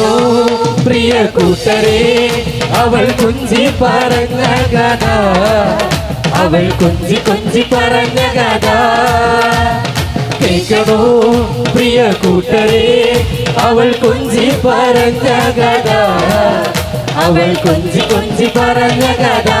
நானோ பிரிய கூட்டரே அவள் குஞ்சி பரங்க கதா. அவள் குஞ்சி குஞ்சி பரங்க கதா. கேட்கணோ பிரிய கூட்டரே அவள் குஞ்சி பரங்க கதா. அவள் குஞ்சி குஞ்சி பரங்க கதா.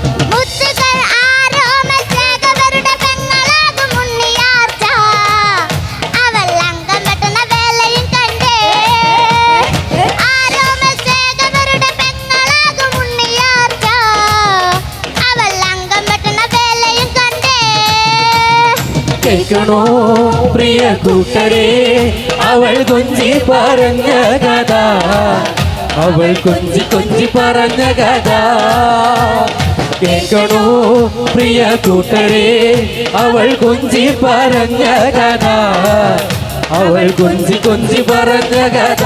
കേൾക്കണോ? പ്രിയ കൂട്ടരെ അവൾ കൊഞ്ചി പറഞ്ഞ കഥ. അവൾ കൊഞ്ചി കൊഞ്ചി പറഞ്ഞ കഥ. കേൾക്കണോ? പ്രിയ കൂട്ടരെ അവൾ കൊഞ്ചി പറഞ്ഞ കഥ. അവൾ കൊഞ്ചി കൊഞ്ചി പറഞ്ഞ കഥ.